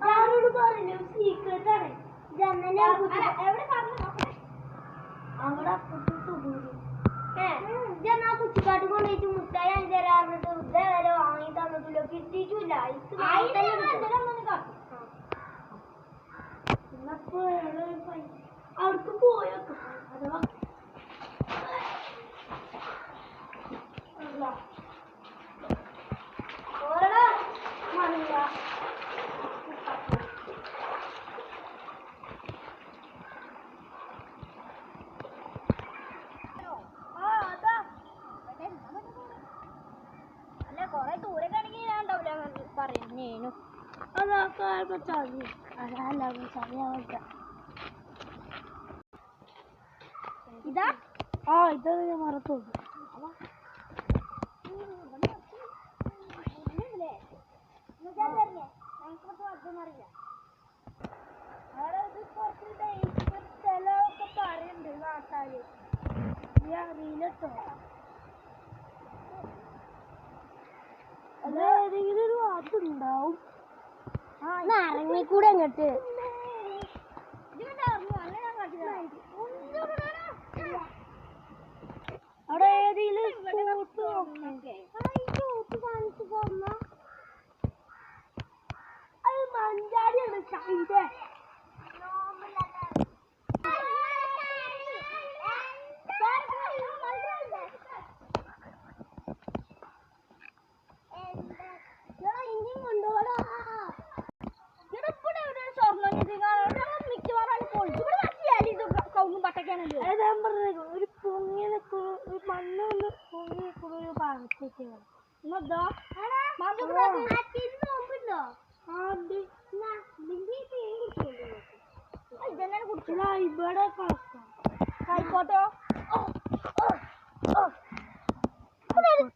ഞാനോട് പറഞ്ഞു സീക്രട്ട് ആണ്. ജനലെ അവിടെ അപ്പുറത്ത് ഞാൻ ആ കുച്ചിക്കാട്ട് കൊണ്ടുപോയിട്ട് മുട്ടായി അഞ്ചു തരാറിട്ട് ഇതേവരെ വാങ്ങി തന്നിട്ടില്ല കിട്ടിയിട്ടില്ല ഇത് പോയോ തന്നെ ഞങ്ങൾ കിട്ടും. എന്തെങ്കിലും ഒന്ന് കാട്ടും. എന്നപ്പോ ഏതൊരു പൈ- അവിടേക്ക് പോയോക്ക് അഥവാ അല്ല. ഓരെടാ, മണിയാ. ആ, അതാ. അല്ല കൊറേ ദൂരൊക്കെയാണെങ്കിൽ ഞാൻ ഉണ്ടാവില്ല പറയുന്നേനു അതാ കാര്യം ചതി അല്ല ചതി ആവട്ടെ ഇതാ? ആ ഇതാണ് ഞാൻ മറത്തോളൂ അറിയില്ലട്ടോ അല്ല ഏതെങ്കിലും ഒരു വാക്കുണ്ടാവും. ഇറങ്ങിക്കൂടെ അങ്ങോട്ട് അവിടെ സ്പോട്ട് കാണിച്ചു പോന്ന അത് മഞ്ചാടിയാണ് ചൈത ഇനിയും കൊണ്ടുപോടാ അത് ഞാൻ പറഞ്ഞത് ഒരു പൊങ്ങി നിൽക്കുന്ന ഒരു മണ്ണ് കൊണ്ട് പൊങ്ങി നിൽക്കുന്ന ഒരു ഭാഗത്തേക്ക് ഇവിടെ ആയിക്കോട്ടോ.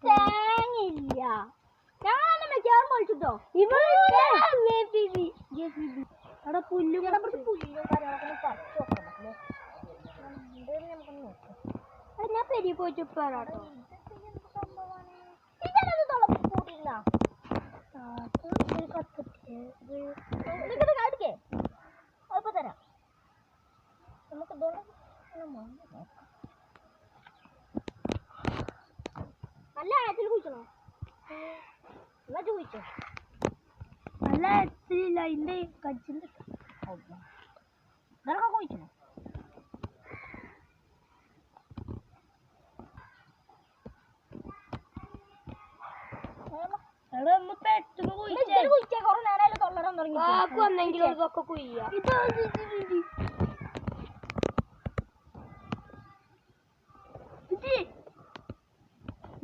തേങ്ങയില്ല. ഞങ്ങളെ മിക്കവാറും കഴിച്ചിട്ടോ അവിടെ പുല്ലും ഇവിടെ പുല്ലും കാര്യങ്ങളൊക്കെ പറിച്ചു നോക്കണം എന്തെന്ന് നമുക്കൊന്ന് നോക്കാം ഞാൻ പെരി പോയിട്ട് പോരാട്ടോ ഇതല്ലത് തുളപ്പ് കാക്കു വന്നെങ്കിലും ഇതൊക്കെ കുയ്യ.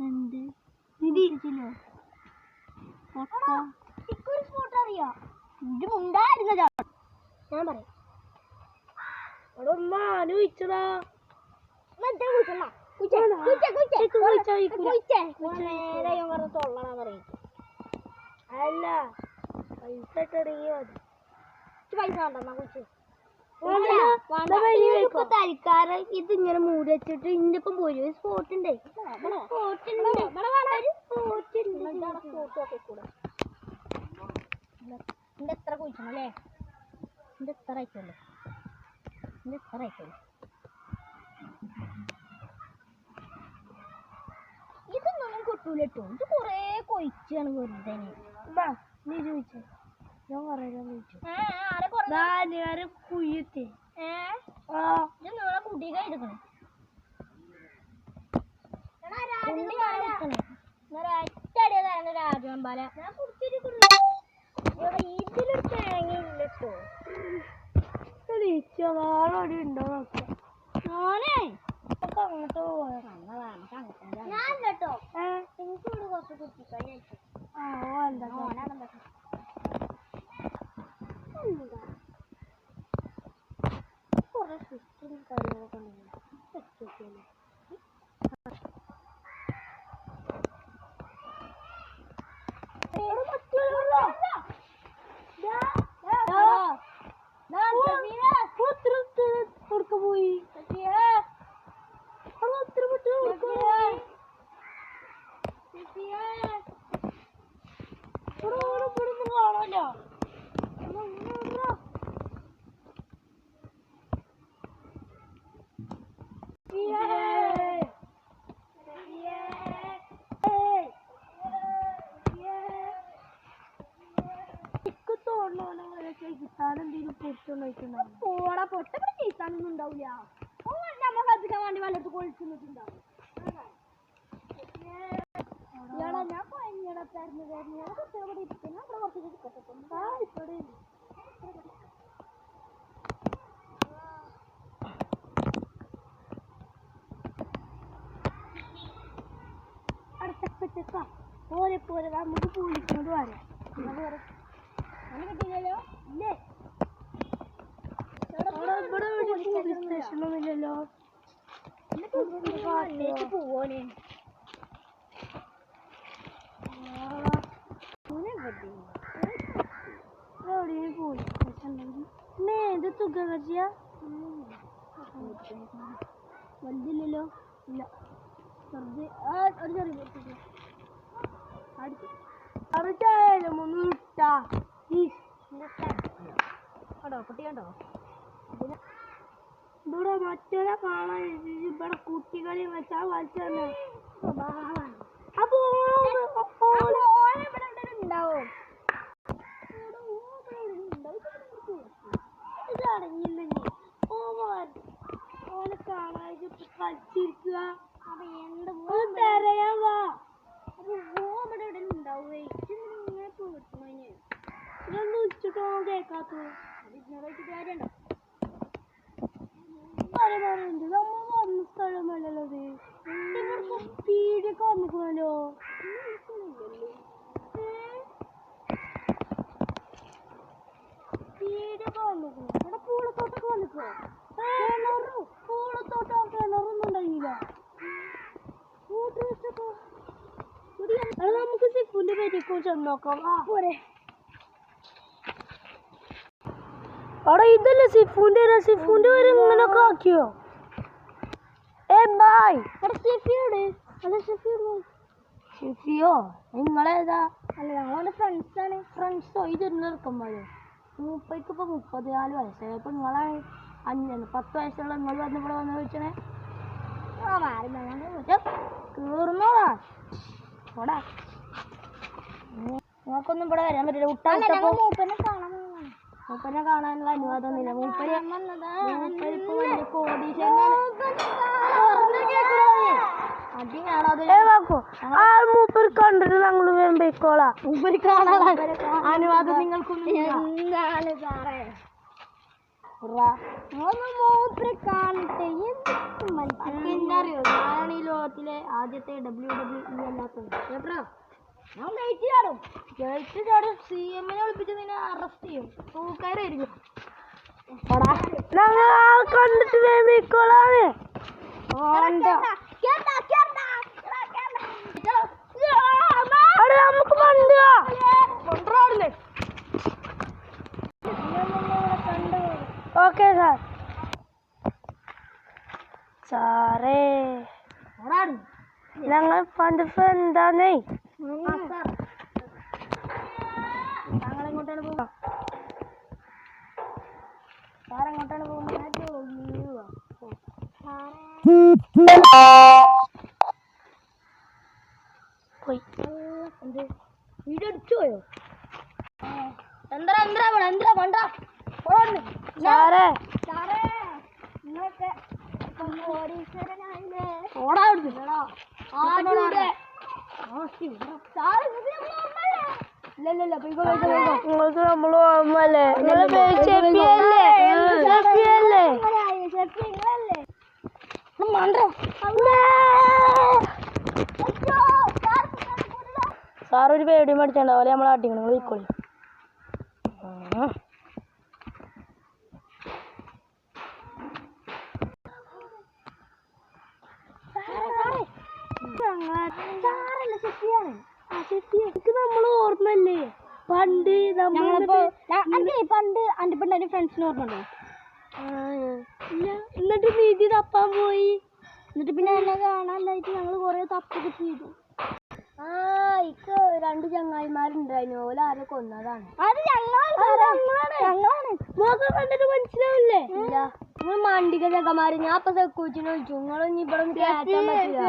എന്ത്? നിധി ഇക്കൊരു സ്പോട്ട് അറിയാ? ഇത് മുണ്ടായിരുന്ന ഞാൻ പറയാം. എടാ മാന് കുഴിച്ചടാ മറ്റേ? കുഴിച്ചേ കുഴിച്ചേ ഇത് കുഴിച്ചാ ഇരിക്കൂല. കുഴിച്ചേ. നേരെ ഞാൻ പറഞ്ഞ തൊള്ളണം പറയും അല്ല. പൈസ പൈസ ഇത് ഇങ്ങനെ മൂടി വെച്ചിട്ട് ഇന്റെ ഒപ്പം പോയി ഒരു സ്പോട്ട് ഉണ്ട്. സ്പോട്ട് എത്ര കുഴിക്കണം അല്ലേ? ഇത് എത്ര ആയിക്കോളൂ ഇത് എത്ര ആയിക്കോളൂ ഇതൊന്നും കിട്ടൂല കേട്ടോ ഇത് കൊറേ കൊഴിച്ചാണ് വെറുതെ. നീ ചോദിച്ചേ. ഞാൻ പറയാൻ ചോദിച്ചു. നാലുകാരെ കുയ്യത്തെ ഇതിലൊരു ഉണ്ടോ നോക്കാം. അങ്ങോട്ട് കേട്ടോ. എനിക്ക് ഇവിടെ കുറച്ച് ആ ഓ എന്താ ഓടാ പൊട്ട ചെയ്താനൊന്നും ഉണ്ടാവില്ല ഓ നമ്മൾ ശ്രദ്ധിക്കാൻ വേണ്ടി വല്ലത് കൊളിച്ചു ഇയാളെ ഞാൻ ഭയങ്കര തരുന്നു തരുന്നു ഞാൻ കുട്ടികളെ ഇവിടെ ഇരിക്കുന്നു അവിടെ കുറച്ച് ഇരിക്കട്ടെ. ആ ഇവിടെ ഇരി. അടുത്ത പോലെ പോലെ നമുക്ക് പൂളിക്കുന്നത് വരെ. കിട്ടിയില്ലല്ലോ? ഇല്ലേ? ഇവിടെ സ്റ്റേഷനൊന്നുമില്ലല്ലോ. പോവാനേ? എവിടെയും പോയി ഇത് തുകർജിയ വലുതില്ലല്ലോ. ഇല്ല. വെറുതെ ആ ഒരു ചെറിയ. അടുത്ത്. കണ്ടോ കുട്ടി കണ്ടോ ഇവിടെ മറ്റൊരെ കാണാൻ ഇവിടെ കുട്ടികളെ വെച്ചാ വലിച്ചെന്നെ അപ്പൊ ഉണ്ടാവും. ഇതടങ്ങില്ലെങ്കിൽ ഓനെ കാണാതെ കളിച്ചിരിക്കുക തരയാ വാ. അപ്പൊ ഓൻ ഇവിടെ എവിടെ ഉണ്ടാവുകയെ ഇങ്ങനെ പോയിട്ടു ഇതൊന്നും ഉച്ചിട്ടോ കേക്കാത്തു ഇതിനോട് കാര്യണ്ടോ പറയുന്നുണ്ട് നമ്മൾ വന്ന സ്ഥലമല്ലല്ലോ ഇത്. ഇവിടുത്തെ സ്പീഡൊക്കെ വന്നിക്കണല്ലോ. സ്പീഡൊക്കെ വന്നിക്കണു. ഇവിടെ പൂളത്തോട്ടൊക്കെ വന്നിക്കോ കിണറു പൂളത്തോട്ടം കിണറൊന്നും ഉണ്ടായില്ല. നമുക്ക് സിഫുന്റെ പേരിക്കോ ചെന്നോക്കാം ആ പോരെ. അവിടെ ഇതല്ലേ സിഫുന്റെ സിഫുന്റെ പേര് ഇങ്ങനൊക്കെ ആക്കിയോ ഏ ബായ്. ഷെഫിയോ നിങ്ങളേതാ? അല്ല ഞങ്ങളുടെ ഫ്രണ്ട്സ് ആണ് ഫ്രണ്ട്സോ? ഇത് ഇറക്കുമ്പോഴേ മൂപ്പയ്ക്ക് ഇപ്പൊ മുപ്പത്തിനാല് വയസ്സായി. അപ്പൊ നിങ്ങളാണ് അഞ്ചാണ് പത്ത് വയസ്സുള്ള നിങ്ങൾ വന്ന് ഇവിടെ വന്ന് ചോദിച്ചണേ കേറുന്നോടാ ഓടാ നിങ്ങൾക്കൊന്നും ഇവിടെ വരാൻ പറ്റില്ല. കുട്ടാ മൂപ്പനെ കാണാനുള്ള അനുവാദമൊന്നുമില്ല മൂപ്പര് മൂപ്പര് വലിയ കോടീശ്വരനാണ് മൂപ്പര് കണ്ടിട്ട് ഞങ്ങൾ വേമ്പോയിക്കോളാം മൂപ്പര് കാണാൻ അനുവാദം നിങ്ങൾക്കൊന്നും എന്താണ് സാറേ? മൂപ്പര് കാണട്ടെ എന്താ അറിയോ? ഞാനാണ് ഈ ലോകത്തിലെ ആദ്യത്തെ ഡബ്ല്യു ഡബ്ല്യു ഇ അല്ലാത്തത് കേട്ടോ ഞാൻ ഗേറ്റ് ചാടും ഗേറ്റ് ചാടും സി എമ്മിനെ വിളിപ്പിച്ച് നിന്നെ അറസ്റ്റ് ചെയ്യും. തൂക്കാരായിരിക്കും. കണ്ടിട്ട് വേമിക്കോളാണ് നമുക്ക് പണ്ടുക ഓക്കെ സാർ. സാറേ. ഞങ്ങൾ പണ്ട് ഫ്രണ്ടാണേ താങ്കൾ എങ്ങോട്ടാണ് പോകുക സാർ എങ്ങോട്ടാണ് പോകുന്നത്? വീഡിയോ അടിച്ചു പോയോ? എന്താ എന്താ വേണം എന്താ വേണ്ട സാറേ. സാറേ നിങ്ങളൊക്കെ കോടീശ്വരനായില്ലേ ഓടാ അവിടുന്ന്. ആരുടെ നിങ്ങൾക്ക് നമ്മൾ ഓർമ്മല്ലേ സാർ ഒരു പേടി മേടിച്ചിട്ടുണ്ടാവില്ല നമ്മളെ അടിക്കണം നിങ്ങൾ പോയിക്കോളി ആ. എനിക്ക് നമ്മൾ ഓർമ്മല്ലേ പണ്ട് നമ്മളിപ്പോ പണ്ട് അന്റെ പെണ്ണ ഫ്രണ്ട്സിന് ഓർമ്മണ്ടോ എന്നിട്ട് നീതി തപ്പാൻ പോയി. എന്നിട്ട് പിന്നെ എന്നെ കാണാനായിട്ട് ഞങ്ങൾ കൊറേ തപ്പൊക്കെ ചെയ്തു. ആ വൈക്ക് രണ്ട് ചങ്ങായിമാരുണ്ടായിരുന്നു. ഓല ആരെ കൊന്നതാണ്. അത് ഞങ്ങളാണ്. ഞങ്ങളാണ്. മോക്കെ കണ്ടിട്ട് മനസ്സിലാവില്ലേ? ഇല്ല. നിങ്ങൾ മണ്ടിക ചെക്കന്മാര് ഞാൻ ഇപ്പൊ സെക്കൂച്ചിനെ വിളിച്ചു. നിങ്ങളൊന്നും ഇവിടെ ഒന്ന് കേറ്റാൻ പറ്റില്ല.